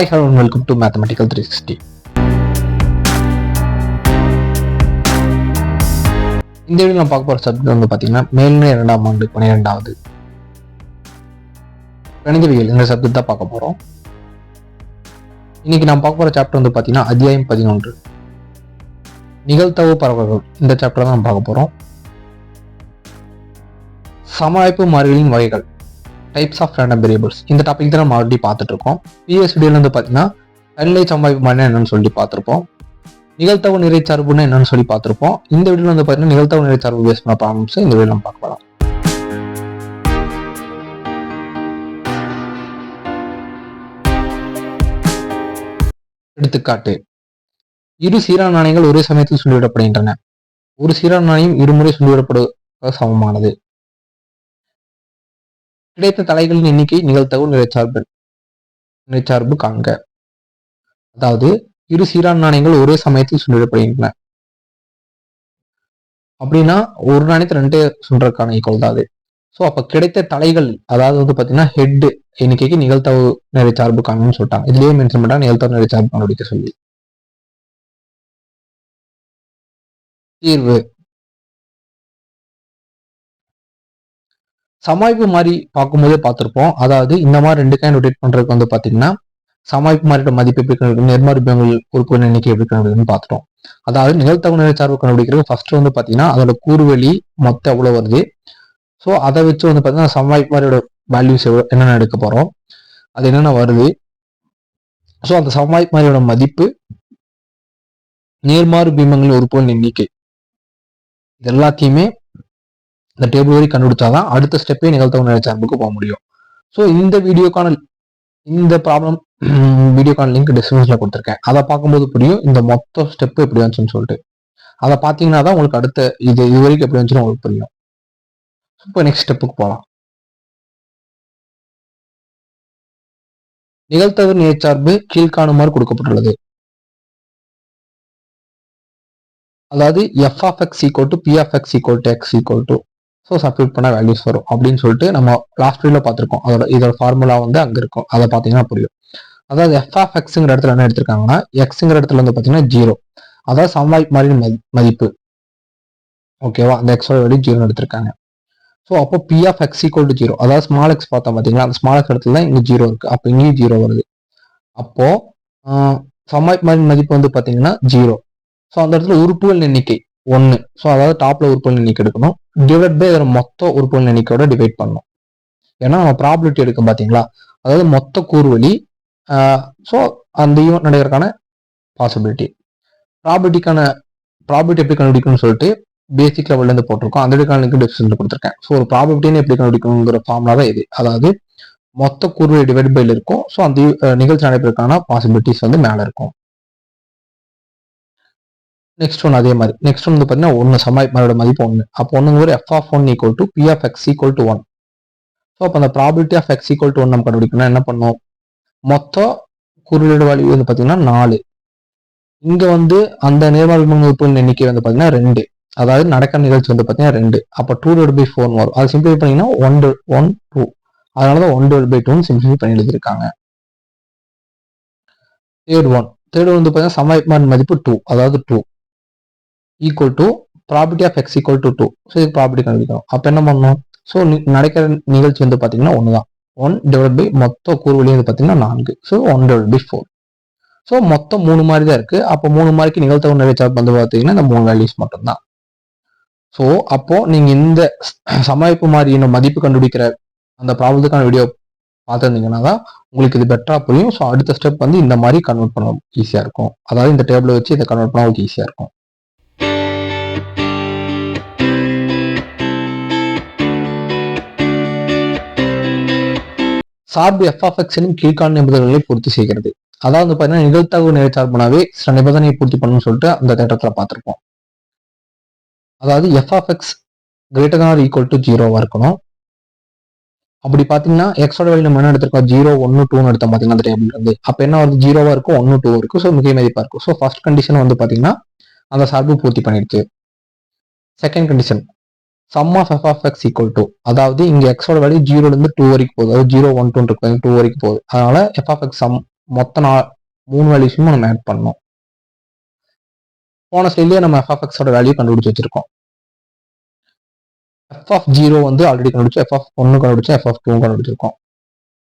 Hi hello welcome to mathematical three sixty இந்த video நான் பார்க்க போகிற சப்ஜெக்ட் வந்து பார்த்தீங்கன்னா மேல்நிலை இரண்டாம் ஆண்டு பன்னிரெண்டாவது கணிதவியல் இந்த சப்ஜெக்ட் தான் பார்க்க போகிறோம் இன்னைக்கு நான் பார்க்க போகிற சாப்டர் வந்து பார்த்தீங்கன்னா அத்தியாயம் பதினொன்று. நிகழ்த்தவு பரவல்கள் இந்த சாப்டர் தான் நம்ம பார்க்க போகிறோம் சமாளிப்பு மாறிகளின் வகைகள் டைப்ஸ் ஆஃப் ரேண்டம் வேரியபிள்ஸ் இந்த டாபிக் தான் நம்ம ஆல்ரெடி பார்த்துட்டு இருக்கோம் பிஎஸ் வந்து பார்த்தீங்கன்னா நடுநிலை சம்பாதிப்பு மண்ணு என்னன்னு சொல்லி பார்த்துருப்போம். நிகழ்த்தவு நிறைச்சார்புன்னு என்னன்னு சொல்லி பார்த்துருப்போம். இந்த வீடியோல வந்து பார்த்தீங்கன்னா நிகழ்த்தவு நிறைச்சார்பு பேஸ் பண்ண ப்ராப்ளம்ஸ் இந்த வீடியோ நம்ம பார்க்க போகலாம் எடுத்துக்காட்டு இரு சீரான நாணயங்கள் ஒரே சமயத்தில் சொல்லிவிடப்படுகின்றன ஒரு சீரான நாணயம் இருமுறை சொல்லிவிடப்படுவது சமமானது. கிடைத்த தலைகளின் எண்ணிக்கை நிகழ்த்தவு நிறைச்சார்பு நிறைச்சார்பு காண்க. அதாவது இரு சீரான நாணயங்கள் ஒரே சமயத்தில் சுண்டிடப்படுகின்றன அப்படின்னா ஒரு நாணயத்தை ரெண்டு சுன்றதுக்கான ஈக்குவல் தான் அது. ஸோ அப்போ கிடைத்த தலைகள் அதாவது வந்து பார்த்தீங்கன்னா ஹெட் எண்ணிக்கைக்கு நிகழ்த்தவு நிறைச்சார்பு காணும்னு சொல்லிட்டாங்க. இதுலேயே மென்ஷன் பண்ணா நிகழ்த்தவு நிறைச்சார்பு கண்டுபிடிக்க சொல்லி. தீர்வு. சமாய்ப்பு மாதிரி பார்க்கும்போதே பார்த்துருப்போம். அதாவது இந்த மாதிரி ரெண்டு கைண்ட் ரொட்டேட் பண்றதுக்கு வந்து பாத்தீங்கன்னா சமாய்ப்பு மாறியோட மதிப்பு எப்படி கண்டுபிடிக்கும் நேர்மாறுபியங்கள் உறுப்பு எண்ணிக்கை எப்படி கண்டுபிடிக்குன்னு பார்த்துட்டோம். அதாவது நிகழ்த்தகு நிலைச்சார்பு கண்டுபிடிக்கிறது ஃபர்ஸ்ட் வந்து பாத்தீங்கன்னா அதோட கூறுவெளி மொத்தம் எவ்வளவு வருது? ஸோ அதை வச்சு வந்து பாத்தீங்கன்னா சமாய்ப்பு மாதிரியோட வேல்யூஸ் என்னென்ன எடுக்க போறோம்? அது என்னென்ன வருது? ஸோ அந்த சமாய்ப்பு மாதிரியோட மதிப்பு நேர்மாறு பீமங்களின் உறுப்புகளின் எண்ணிக்கை. இது எல்லாத்தையுமே இந்த டேபிள் வரை கண்டுபிடிச்சாதான் அடுத்த ஸ்டெப்பே நிகழ்த்தவு நிலைச்சார்புக்கு போக முடியும். ஸோ இந்த வீடியோக்கான இந்த ப்ராப்ளம் வீடியோக்கான லிங்க் டிஸ்கிரிப்ஷனில் கொடுத்துருக்கேன். அதை பார்க்கும்போது புரியும் இந்த மொத்த ஸ்டெப் எப்படி வந்துச்சுன்னு சொல்லிட்டு. அதை பார்த்தீங்கன்னா தான் உங்களுக்கு அடுத்த இது இது வரைக்கும் எப்படி வந்துச்சுன்னு உங்களுக்கு புரியும். இப்போ நெக்ஸ்ட் ஸ்டெப்புக்கு போகலாம் நிகழ்த்தவு நேர்ச்சார்பு கீழ்காணுமாறு கொடுக்கப்பட்டுள்ளது. அதாவது F of X equal to P of X equal to X equal to so substitute பண்ண வேல்யூஸ் வரும். அப்படின்னு சொல்லிட்டு நம்ம லாஸ்ட் வீடியோல பார்த்துருக்கோம். அதோட இதோட ஃபார்முலா வந்து அங்கே இருக்கும். அதை பார்த்தீங்கன்னா புரியும். அதாவது எஃப் ஆஃப் எக்ஸுங்கிற இடத்துல என்ன எடுத்திருக்காங்கன்னா எக்ஸுங்கிற இடத்துல வந்து பார்த்தீங்கன்னா ஜீரோ அதாவது சம்வாய்ப் மாதிரி மதிப்பு. ஓகேவா அந்த எக்ஸோட வேல்யூ ஜீரோ எடுத்திருக்காங்க. ஸோ அப்போ P of X equal to zero அதாவது ஸ்மால் எக்ஸ் பார்த்தோம் பார்த்தீங்களா? அந்த ஸ்மால் எக்ஸ் இடத்துல தான் இங்கே ஜீரோ இருக்கு. அப்போ இங்கேயும் ஜீரோ வருது. அப்போ சம்வாய்ப் மாதிரி மதிப்பு வந்து பார்த்தீங்கன்னா ஜீரோ ஸோ அந்த இடத்துல உறுப்புகள் எண்ணிக்கை. ஒன்று ஸோ அதாவது டாப்பில் உறுப்புகள் எண்ணிக்கை எடுக்கணும். டிவைட் பை அதோட மொத்த உறுப்புகள் எண்ணிக்கையோட டிவைட் பண்ணணும். ஏன்னா நம்ம ப்ராபிலிட்டி எடுக்கும் பார்த்தீங்களா அதாவது மொத்த கூறுவலி ஸோ அந்த ஈவெண்ட் நடக்கிறதுக்கான பாசிபிலிட்டி ப்ராபிலிட்டிக்கான ப்ராபிலிட்டி எப்படி கண்டுபிடிக்கணும்னு சொல்லிட்டு பேசிக் லெவல்லேருந்து போட்டிருக்கோம். அந்த இடக்கான லிங்க் கொடுத்துருக்கேன். ஸோ ஒரு ப்ராபிலிட்டின்னு எப்படி கண்டுபிடிக்கணுங்கிற ஃபார்முலா தான் இது. அதாவது மொத்த கூறுவழி டிவைட் பைல இருக்கும். ஸோ அந்த நிகழ்ச்சி நடைபெறக்கான பாசிபிலிட்டிஸ் வந்து மேலே இருக்கும். நெக்ஸ்ட் ஒன் அதே மாதிரி. நெக்ஸ்ட் ஒன் வந்து பார்த்தீங்கன்னா ஒன்று சமாய்மாரோட மதிப்பு ஒன்று அப்போ ஒன்று ஒரு F of one equal to P of X equal to one so அப்போ அந்த probability of X equal to one நம்ம கண்டுபிடிக்கணும்னா என்ன பண்ணுவோம்? மொத்தம் குறியீடு வழி வந்து பார்த்தீங்கன்னா நாலு. இங்கே வந்து அந்த நேர்மாறு எண்ணிக்கை வந்து பார்த்தீங்கன்னா ரெண்டு. அதாவது நடக்க நிகழ்ச்சி வந்து பார்த்தீங்கன்னா ரெண்டு. அப்போ டூ டிவைட் பை ஃபோர் வரும். அது சிம்பிளை பண்ணிங்கன்னா ஒன் ஒன் டூ அதனால தான் ஒன் டிவைட் பை டூன்னு சிம்பிளை பண்ணி எழுதியிருக்காங்க. தேர்ட் ஒன் தேர்ட் வந்து பார்த்தீங்கன்னா சமயமான மதிப்பு டூ அதாவது two equal to property of X equal to two so இது ப்ராப்பர்ட்டி கண்டுபிடிக்கணும். அப்போ என்ன பண்ணணும்? ஸோ நடக்கிற நிகழ்ச்சி வந்து பார்த்தீங்கன்னா ஒன்று தான் ஒன் டிவைட் பை மொத்த கூறுவெளியும் வந்து பார்த்தீங்கன்னா நான்கு. So one divide by four so மொத்தம் மூணு மாதிரி தான் இருக்குது அப்போ மூணு மாதிரிக்கு நிகழ்த்தவு நிறைய வந்து பார்த்தீங்கன்னா இந்த மூணு வேல்யூஸ் மட்டும்தான். ஸோ அப்போது நீங்கள் இந்த சமாளிப்பு மாதிரியான மதிப்பு கண்டுபிடிக்கிற அந்த ப்ராப்ளத்துக்கான வீடியோ பார்த்துருந்தீங்கன்னா தான் உங்களுக்கு இது பெட்டரா புரியும். ஸோ அடுத்த ஸ்டெப் வந்து இந்த மாதிரி கன்வெர்ட் பண்ண ஈஸியாக இருக்கும். அதாவது இந்த டேபிளை வச்சு இதை கன்வெர்ட் பண்ண உங்களுக்கு ஈஸியாக இருக்கும். சார்பு எஃப் ஆஃப் எக்ஸின் நிபந்தனைகளை பூர்த்தி செய்கிறது. அதாவது பார்த்தீங்கன்னா நிகழ்த்தவு நிலைச்சார்புனாவே சில நிபந்தனையை பூர்த்தி பண்ணணும்னு சொல்லிட்டு அந்த தேட்டத்தில் பார்த்துருப்போம். அதாவது F of X greater than equal to ஜீரோவாக இருக்கணும். அப்படி பார்த்தீங்கன்னா எக்ஸோட வேல்யூ நம்ம என்ன எடுத்திருக்கோம்? ஜீரோ ஒன்று டூன்னு எடுத்தோம் பார்த்தீங்கன்னா அந்த டேபிள் இருந்து. அப்போ என்ன வருது? ஜீரோவாக இருக்கும் ஒன்று டூ இருக்கும். ஸோ மிக மதிப்பாக இருக்கும். ஸோ ஃபர்ஸ்ட் கண்டிஷன் வந்து பார்த்தீங்கன்னா அந்த சார்பு பூர்த்தி பண்ணிடுச்சு. Second condition sum of F of X equal to அதாவது இங்க எக்ஸோட வேல்யூ ஜீரோல இருந்து டூ வரைக்கும் போகுது. அதாவது ஜீரோ ஒன் டூ இருக்கு டூ வரைக்கும் போகுது. அதனால எஃப் ஆஃப் எக்ஸ் சம் மொத்த நா மூணு வேல்யூஸும் நம்ம ஆட் பண்ணணும். போன ஸ்லைட்லேயே நம்ம எஃப் ஆஃப் எக்ஸோட வேல்யூ கண்டுபிடிச்சு வச்சிருக்கோம். எஃப் ஆஃப் ஜீரோ வந்து ஆல்ரெடி கண்டுபிடிச்சு எஃப் ஆஃப் ஒன்று கண்டுபிடிச்சு எஃப் ஆஃப் டூ கண்டுபிடிச்சிருக்கோம்.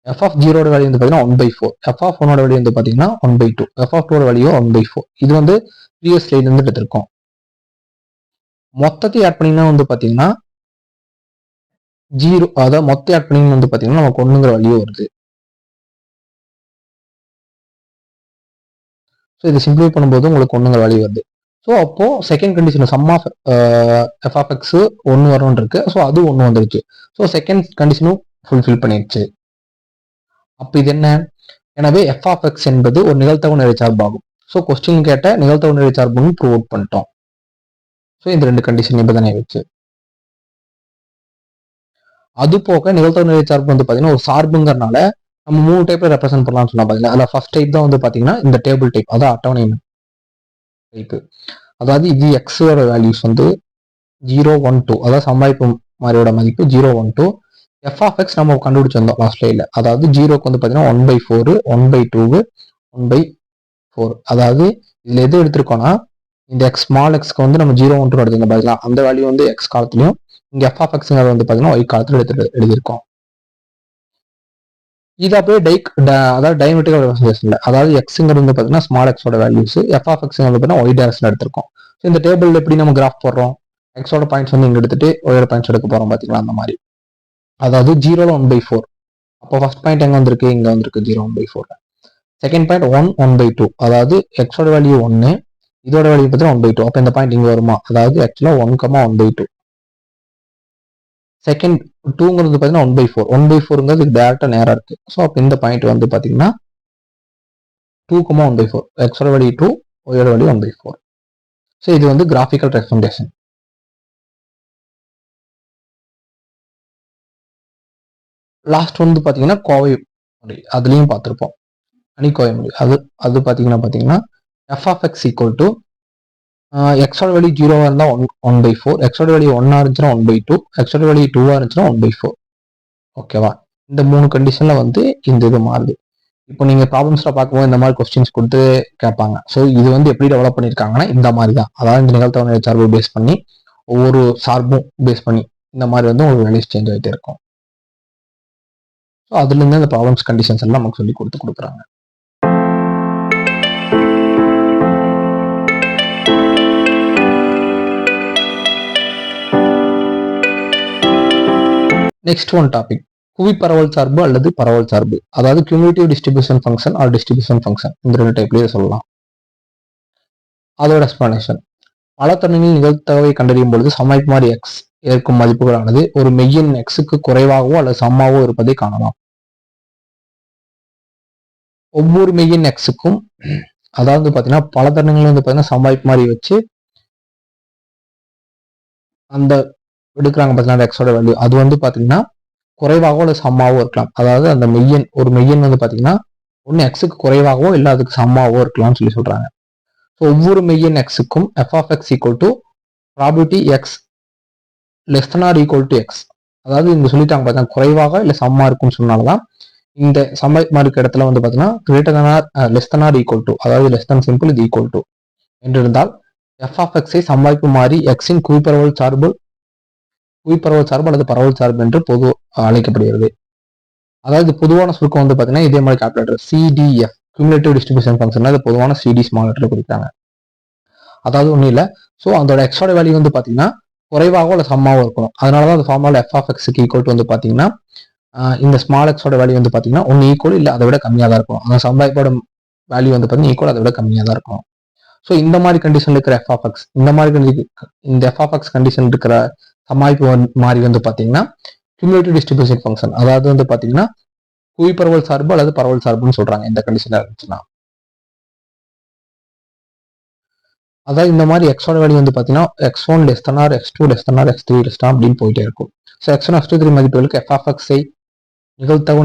எஃப் ஆஃப் ஜீரோட வேல்யூ வந்து பார்த்தீங்கன்னா one by four F of ஒன்னோட வேல்யூ வந்து பார்த்தீங்கன்னா one by two F of டூட value one by four இது வந்து ப்ரீவியஸ் ஸ்லைட் இருந்து எடுத்திருக்கோம் மொத்தத்தை ஆட் பண்ணிங்கன்னா வந்து பார்த்தீங்கன்னா ஜீரோ அதாவது மொத்த ஆட் பண்ணிங்கன்னு வந்து பார்த்தீங்கன்னா நமக்கு ஒன்றுங்கிற வழியே வருது. ஸோ இது சிம்பிளை பண்ணும்போது உங்களுக்கு ஒன்றுங்கிற வழி வருது. ஸோ அப்போது second condition sum of F of X ஒன்று வரும்னு இருக்கு. ஸோ அது ஒன்று வந்துருச்சு. ஸோ செகண்ட் கண்டிஷனும் ஃபுல்ஃபில் பண்ணிடுச்சு அப்போ இது என்ன? எனவே எஃப் ஆஃப் எக்ஸ் என்பது ஒரு நிகழ்த்தவு நிறை சார்பாகும். ஸோ கொஸ்டின் கேட்ட நிகழ்த்தவு நிறை சார்புன்னு ப்ரூவ் அவுட் பண்ணிட்டோம். ஸோ இந்த ரெண்டு கண்டிஷன் நிபந்தனை வச்சு அது போக நிகழ்த்தவு நிலை சார்பு வந்து பார்த்தீங்கன்னா ஒரு சார்புங்கிறனால நம்ம மூணு டைப்ல ரெப்ரசென்ட் பண்ணலாம்னு சொன்னா பார்த்தீங்கன்னா அதில் ஃபர்ஸ்ட் டைப் தான் வந்து பார்த்தீங்கன்னா இந்த டேபிள் டைப் அதான் அட்டவணை டைப்பு அதாவது இது எக்ஸோட வேல்யூஸ் வந்து ஜீரோ ஒன் டூ அதாவது சமாளிப்பு மாதிரியோட மதிப்பு zero one two F of X நம்ம கண்டுபிடிச்சிருந்தோம் லாஸ்ட் டைல அதாவது ஜீரோக்கு வந்து பார்த்தீங்கன்னா one by four one by two one by four அதாவது இதில் எது எடுத்திருக்கோம்னா இந்த எக்ஸ் ஸ்மால் எக்ஸ்க்கு வந்து நம்ம ஜீரோ ஒன் டூ எடுத்திருந்தோம் பார்த்தீங்களா அந்த வேல்யூ வந்து எக்ஸ் காலத்துலையும் இங்கே எஃப் ஆஃப் எக்ஸுங்கிறது வந்து பார்த்தீங்கன்னா ஒய் காலத்தில் எடுத்து எழுதியிருக்கோம் இது அப்படியே டைக் அதாவது டைமெட்ரிக்கல் ரெப்ரஸன்டேஷன்ல அதாவது எக்ஸுங்கிறது வந்து பார்த்தீங்கன்னா ஸ்மால் எக்ஸோட வேல்யூஸ் எஃப் ஆஃப் எக்ஸ் வந்து பார்த்தீங்கன்னா ஒய் டேரக்ஷன் எடுத்திருக்கோம். ஸோ இந்த டேபிள் எப்படி நம்ம கிராஃப் போடுறோம்? எக்ஸோட பாயிண்ட்ஸ் வந்து இங்கே எடுத்துட்டு ஒயோட பாயிண்ட்ஸ் எடுக்க போகிறோம் பார்த்தீங்களா அந்த மாதிரி. அதாவது ஜீரோல ஒன் பை ஃபோர் அப்போ ஃபர்ஸ்ட் பாயிண்ட் எங்கே வந்திருக்கு? இங்கே வந்திருக்கு zero one by four second point one one by two அதாவது எக்ஸோட வேல்யூ ஒன்று இதோட வேல்யூ பார்த்தீங்கன்னா ஒன் பை டூ அப்போ இந்த பாயிண்ட் இங்கே வருமா? அதாவது ஆக்சுவலாக one comma one by two second டூங்கிறது பார்த்தீங்கன்னா one by four one by ஃபோருங்கிறது டேரெக்டாக நேராக இருக்கு. ஸோ அப்போ இந்த பாயிண்ட் வந்து பார்த்தீங்கன்னா two comma one by four எக்ஸோட value two ஒயோட value one by four so இது வந்து கிராஃபிக்கல் ரெப்ரசன்டேஷன் லாஸ்ட் வந்து பார்த்தீங்கன்னா கோவை மொழி. அதுலேயும் பார்த்துருப்போம் அணிக்கோவை மொழி. அது அது பார்த்தீங்கன்னா பார்த்தீங்கன்னா F of X equal to எக்ஸோட வேல்யூ ஜீரோவாக இருந்தால் ஒன் ஒன் பை ஃபோர் எக்ஸோட வேல்யூ ஒன்னாக இருந்துச்சுன்னா ஒன் பை டூ எக்ஸோட வேல்யூ டூவாக இருந்துச்சுன்னா ஒன் பை ஃபோர் ஓகேவா இந்த மூணு கண்டிஷனில் வந்து இந்த இது மாறுது. இப்போ நீங்கள் ப்ராப்ளம்ஸில் பார்க்கும்போது இந்த மாதிரி கொஸ்டின்ஸ் கொடுத்து கேட்பாங்க. ஸோ இது வந்து எப்படி டெவலப் பண்ணியிருக்காங்கன்னா இந்த மாதிரி தான். அதாவது இந்த நிகழ்த்தவணை சார்பு பேஸ் பண்ணி ஒவ்வொரு சார்பும் பேஸ் பண்ணி இந்த மாதிரி வந்து உங்களுக்கு வேல்யூஸ் சேஞ்ச் ஆகிட்டே இருக்கும். ஸோ அதுலேருந்து அந்த ப்ராப்ளம்ஸ் கண்டிஷன்ஸ் எல்லாம் நமக்கு சொல்லி கொடுத்து கொடுக்குறாங்க. நெக்ஸ்ட் ஒன் டாபிக் குவி பரவல் சார்பு அல்லது பரவல் சார்பு. அதாவது cumulative distribution function or distribution function இந்த ரெண்டு டைப்லேயே சொல்லலாம். அதோட எக்ஸ்பிளனேஷன் பல தருணங்களில் நிகழ்த்தகவை கண்டறியும் பொழுது சமயக்குமாரி எக்ஸ் ஏற்கும் மதிப்புகளானது ஒரு மெய்யின் எக்ஸுக்கு குறைவாகவோ அல்லது சமமாகவோ இருப்பதை காணலாம். ஒவ்வொரு மெய்யின் எக்ஸுக்கும் அதாவது பார்த்தீங்கன்னா பல தருணங்கள் வந்து பார்த்தீங்கன்னா சம்பாய்ப்பு மாதிரி வச்சு அந்த எடுக்கிறாங்க பார்த்தீங்கன்னா எக்ஸோட வேல்யூ அது வந்து பார்த்தீங்கன்னா குறைவாகவோ இல்லை சம்மாவோ இருக்கலாம். அதாவது அந்த மெய்யன் ஒரு மெய்யன் வந்து பார்த்தீங்கன்னா ஒன்று எக்ஸுக்கு குறைவாகவோ இல்லை அதுக்கு சம்மாவோ இருக்கலாம்னு சொல்லி சொல்கிறாங்க ஸோ ஒவ்வொரு மெய்யன் எக்ஸுக்கும் F of X equal to probability X less than or equal to X அதாவது இங்கே சொல்லிட்டாங்க பார்த்தீங்கன்னா குறைவாக இல்லை சம்மா இருக்கும்னு சொன்னால்தான் இந்த சம்மா இருக்க இடத்துல வந்து பார்த்தீங்கன்னா greater than or less than or equal to அதாவது லெஸ் தன் சிம்பிள் இது ஈக்குவல் டு என்றிருந்தால் எஃப் ஆஃப் எக்ஸை சம்பாய்ப்பு மாறி எக்ஸின் குவிப்பரவல் சார்பு குவிப்பரவல் சார்பு அல்லது பரவல் சார்பு என்று பொது அழைக்கப்படுகிறது. அதாவது பொதுவான சுருக்கம் வந்து பார்த்தீங்கன்னா இதே மாதிரி calculator CDF cumulative distribution function அது பொதுவான சிடி ஸ்மால் லெட்டர் குறிக்கிறாங்க அதாவது ஒன்றும் இல்லை. ஸோ அதோட எக்ஸோட வேல்யூ வந்து பார்த்தீங்கன்னா குறைவாகவோ இல்லை சம்மாவோ இருக்கணும். அதனால தான் அந்த ஃபார்மால் எஃப் ஆஃப் எக்ஸுக்கு ஈக்குவல் வந்து பார்த்தீங்கன்னா இந்த ஸ்மால் எக்ஸோட வேல்யூ வந்து பார்த்தீங்கன்னா ஒன்று ஈக்குவல் இல்லை அதை விட கம்மியாக தான் இருக்கும். அந்த சம்பாய்ப்போட வேல்யூ வந்து பார்த்தீங்கன்னா ஈக்குவல் அதை விட கம்மியாக தான் இருக்கும். ஸோ இந்த மாதிரி கண்டிஷன் இருக்கிற எஃப் இந்த மாதிரி இந்த எஃப் கண்டிஷன் இருக்கிற சமாளிப்பு மாதிரி வந்து பார்த்தீங்கன்னா கியூமுலேட்டிவ் டிஸ்ட்ரிபியூஷன் ஃபங்க்ஷன் அதாவது வந்து பார்த்தீங்கன்னா குவி பரவல் சார்பு அல்லது பரவல் சார்புன்னு சொல்றாங்க இந்த கண்டிஷன் இருந்துச்சுன்னா. அதாவது இந்த மாதிரி எக்ஸோட வேல்யூ வந்து பார்த்தீங்கன்னா X one less than or X two less than or X three less அப்படின்னு போயிட்டே இருக்கும். So X one X two three மதிப்புகளுக்கு எஃப் ஆஃப்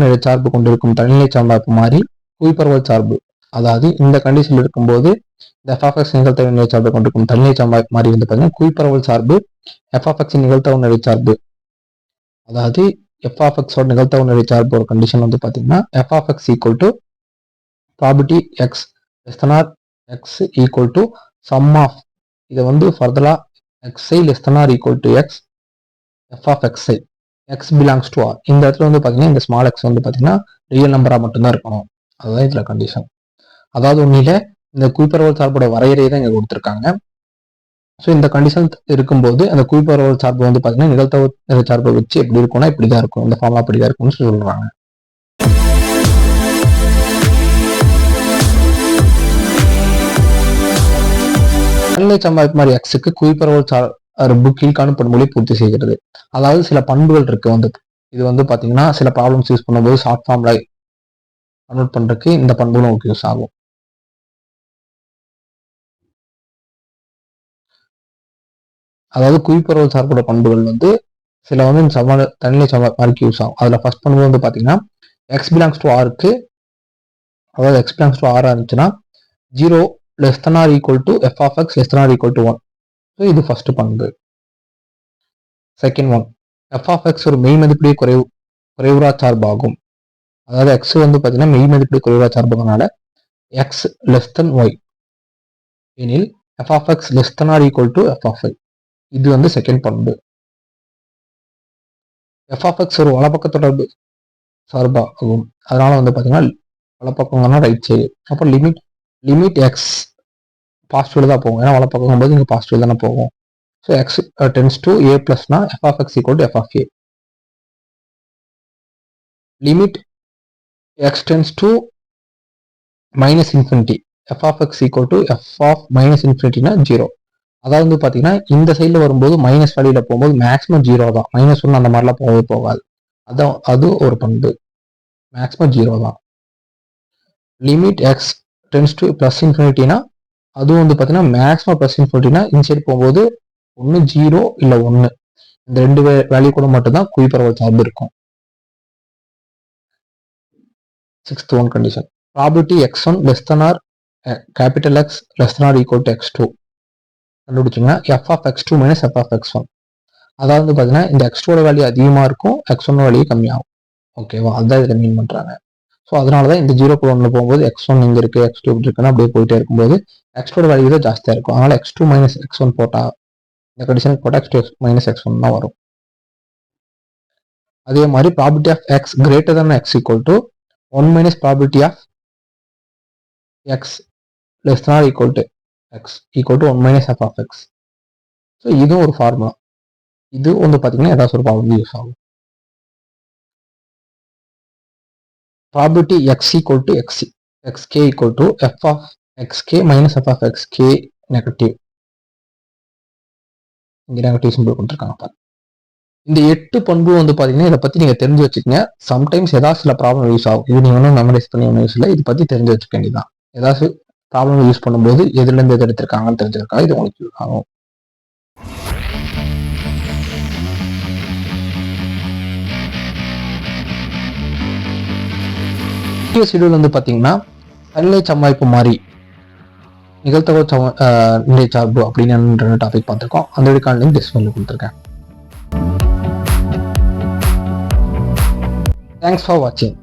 நிலை சார்பு கொண்டிருக்கும் தனிநிலை சார்பாப்பு மாதிரி குவிப்பரவல் சார்பு. அதாவது இந்த கண்டிஷன் இருக்கும்போது இந்த எஃப் நிகழ்த்தவு நிலை சார்பு கொண்டிருக்கும் தனிநிலை சார்பாக மாதிரி வந்து பார்த்தீங்கன்னா குவிப்பரவல் சார்பு எஃப் நிகழ்த்தவு நிலை சார்பு. அதாவது எஃப் நிகழ்த்தவு நிலை சார்பு ஒரு கண்டிஷன் வந்து பார்த்தீங்கன்னா F equal to property X less than or X equal to sum of இதை வந்து ஃபர்தராக X I less than or equal to X F of X belongs to R இந்த இடத்துல வந்து பார்த்தீங்கன்னா இந்த ஸ்மால் எக்ஸ் வந்து பார்த்தீங்கன்னா ரியல் நம்பராக மட்டும்தான் இருக்கணும். அதுதான் இதில் கண்டிஷன் அதாவது உண்மையில இந்த குயிப்பரவல் சார்போட வரையறையை தான் இங்கே கொடுத்துருக்காங்க. ஸோ இந்த கண்டிஷன் இருக்கும்போது அந்த குயிப்பரவல் சார்பு வந்து பார்த்தீங்கன்னா நிகழ்த்தவ சார்பை வச்சு எப்படி இருக்கும்னா இப்படி தான் இருக்கும். இந்த ஃபார்ம்லாம் அப்படி தான் இருக்கும்னு சொல்கிறாங்க நன்மை சம்பாதிப்பு மாதிரி எக்ஸுக்கு குவிப்பரவல் சார்பு கீழ்காணும் பண்புகளை பூர்த்தி செய்கிறது. அதாவது சில பண்புகள் இருக்கு வந்து. இது வந்து பார்த்தீங்கன்னா சில ப்ராப்ளம்ஸ் யூஸ் பண்ணும்போது ஷார்ட் ஃபார்ம்ல கன்வெர்ட் பண்ணுறதுக்கு இந்த பண்புகளும் உங்களுக்கு யூஸ் ஆகும். அதாவது குவிப்பரவல் சார்போட பண்புகள் வந்து சில வந்து சம தனிநிலை சம மாதிரிக்கு யூஸ் ஆகும். அதில் ஃபர்ஸ்ட் பண்பு வந்து பார்த்தீங்கன்னா எக்ஸ் பிலாங்ஸ் டு ஆருக்கு அதாவது எக்ஸ் பிலாங்ஸ் டு ஆர் இருந்துச்சுன்னா zero less than or equal to F of X less than or equal to one so இது ஃபர்ஸ்ட் பண்பு. Second one F of X ஒரு மெய் மதிப்புடைய குறைவு குறைவுரா சார்பாகும். அதாவது எக்ஸ் வந்து பார்த்தீங்கன்னா மெய் மதிப்புடைய குறைவுரா சார்புனால எக்ஸ் லெஸ் தென் ஒய் எனில் F of X less than or equal to F of Y இது வந்து செகண்ட் பண்பு. எஃப்எஃப்எக்ஸ் ஒரு வலப்பக்க தொடர்பு சார்பாகும். அதனால வந்து பார்த்தீங்கன்னா வலப்பக்கம்னா ரைட் சைடு அப்போ லிமிட் லிமிட் எக்ஸ் பாசிட்டிவ் தான் போகும். ஏன்னா வலப்பக்கம் போது இங்கே பாசிட்டிவ் தானே போகும். So X tends to A பிளஸ்னா F of X equal to F limit X tends to minus infinity F of X equal to F of minus இன்ஃபினிட்டினா zero அதாவது வந்து பார்த்தீங்கன்னா இந்த சைடில் வரும்போது மைனஸ் வேல்யூல போகும்போது மேக்ஸிமம் ஜீரோ தான். மைனஸ் ஒன்று அந்த மாதிரிலாம் போகவே போகாது. அதான் அது ஒரு பண்பு. மேக்ஸிமம் ஜீரோ தான். Limit X tends to plus இன்ஃபினிட்டினா அதுவும் வந்து பார்த்தீங்கன்னா மேக்ஸிமம் ப்ளஸ் இன்ஃபினிட்டினா இன்சைட் போகும்போது ஒன்று ஜீரோ இல்லை ஒன்று இந்த ரெண்டு வேல்யூ கூட மட்டும்தான் குவிப்பரவல் சார்பு இருக்கும். Sixth one condition probability X one less than or capital X less than or equal to X two கண்டுபிடிச்சிங்கன்னா F of X two minus F of X one அதாவது வந்து பார்த்தீங்கன்னா இந்த எக்ஸ் டூட வேல்யூ அதிகமாக இருக்கும் எக்ஸ் ஒன் வேல்யூ கம்மியாகும். ஓகேவா அதுதான் இதில் மீன் பண்ணுறாங்க ஸோ அதனால தான் இந்த ஜீரோ ஒன்ல போகும்போது எக்ஸ் ஒன் இங்கே இருக்குது எக்ஸ் டூ இப்படி இருக்குன்னா அப்படியே போயிட்டே இருக்கும்போது எக்ஸ்டோட வேல்யூ தான் ஜாஸ்தியாக இருக்கும். அதனால் x two minus x one போட்டால் இந்த கண்டிஷனுக்கு போட்டால் x two minus x one தான் வரும். அதே மாதிரி property of x greater than x equal to one minus property of x less than equal to x equal to one minus f of x so இதுவும் ஒரு formula இது வந்து பார்த்தீங்கன்னா ஏதாச்சும் ஒரு ப்ராப்ளம் யூஸ் ஆகும். Probability X equal to X X K equal to F of X K minus f of x k negative இங்கே negative simple கொடுத்துருக்காங்க பாருங்க. இந்த எட்டு பண்பு வந்து பார்த்தீங்கன்னா இதை பற்றி நீங்கள் தெரிஞ்சு வச்சுக்கோங்க. சம்டைம்ஸ் ஏதாவது சில ப்ராப்ளம் யூஸ் ஆகும். இது நீங்கள் ஒன்றும் மெமரைஸ் பண்ணி ஒன்றும் யூஸ் இல்லை. இதை பற்றி தெரிஞ்சு வச்சுக்க வேண்டியதான் ஏதாச்சும் ப்ராப்ளம் யூஸ் பண்ணும்போது எதுலேருந்து எது எடுத்திருக்காங்கன்னு தெரிஞ்சிருக்கா? இது உங்களுக்கு யூஸ் ஆகும். ஷெடியூல் வந்து பார்த்தீங்கன்னா நல்ல சம்பாய்ப்பு மாதிரி நிகழ்த்தகவு சம நிலை சார்பு அப்படின்னு டாபிக் பார்த்துருக்கோம். அந்த வீடியோக்கான லிங்க் டிஸ்பிளேல கொடுத்துருக்கேன். தேங்க்ஸ் ஃபார் வாட்சிங்